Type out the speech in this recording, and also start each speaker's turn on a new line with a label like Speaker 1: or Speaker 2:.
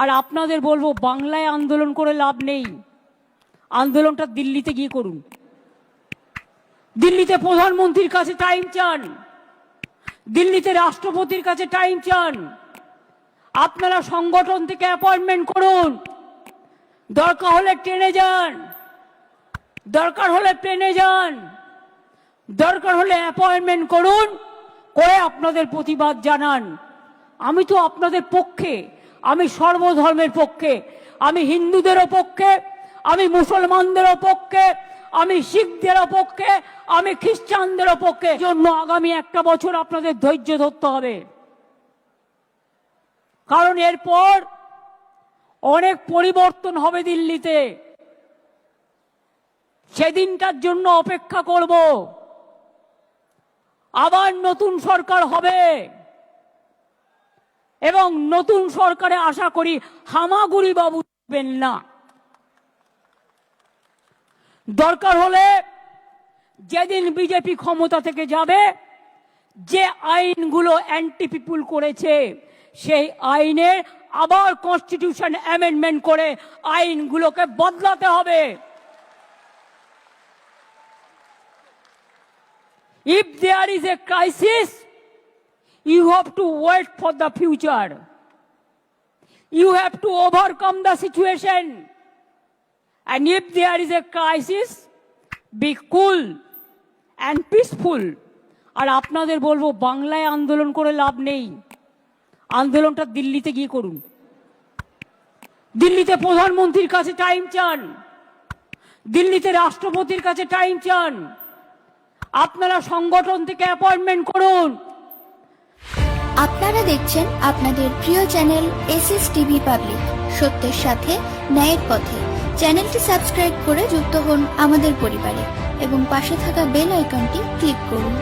Speaker 1: আর আপনাদের বলব, বাংলায় আন্দোলন করে লাভ নেই। আন্দোলনটা দিল্লিতে গিয়ে করুন। দিল্লিতে প্রধানমন্ত্রীর কাছে টাইম চান। দিল্লিতে রাষ্ট্রপতির কাছে টাইম চান। আপনারা সংগঠন থেকে অ্যাপয়েন্টমেন্ট করুন। দরকার হলে ট্রেনে যান। দরকার হলে প্লেনে যান। দরকার হলে অ্যাপয়েন্টমেন্ট করুন। করে আপনাদের প্রতিবাদ জানান। আমি তো আপনাদের পক্ষে আমি সর্বধর্মের পক্ষে, আমি হিন্দুদেরও পক্ষে, আমি মুসলমানদেরও পক্ষে, আমি শিখদেরও পক্ষে, আমি খ্রিস্টানদেরও পক্ষে। জন্য আগামী একটা বছর আপনাদের ধৈর্য ধরতে হবে। কারণ এরপর অনেক পরিবর্তন হবে দিল্লিতে। সেদিনটার জন্য অপেক্ষা করব। আবার নতুন সরকার হবে। এবং নতুন সরকারে আশা করি হামাগুড়ি বাবু দেবেন না। দরকার হলে যেদিন বিজেপি ক্ষমতা থেকে যাবে যে আইনগুলো অ্যান্টি পিপুল করেছে সেই আইনের আবার কনস্টিটিউশন অ্যামেন্ডমেন্ট করে আইনগুলোকে বদলাতে হবে। If there is a crisis, you have to wait for the future. You have to overcome the situation. And if there is a crisis, be cool and peaceful. আর আপনাদের বলব বাংলায় আন্দোলন করে লাভ নেই আন্দোলনটা দিল্লিতে গিয়ে করুন দিল্লিতে প্রধানমন্ত্রীর কাছে টাইম চান দিল্লিতে রাষ্ট্রপতির কাছে টাইম চান আপনারা সংগঠন থেকে অ্যাপয়েন্টমেন্ট করুন
Speaker 2: আপনারা দেখছেন আপনাদের প্রিয় channel S S TV public. সত্যের সাথে, ন্যায়ের পথে। চ্যানেলটি সাবস্ক্রাইব করে যুক্ত হন আমাদের পরিবারে এবং পাশে থাকা বেল আইকনটি ক্লিক করুন।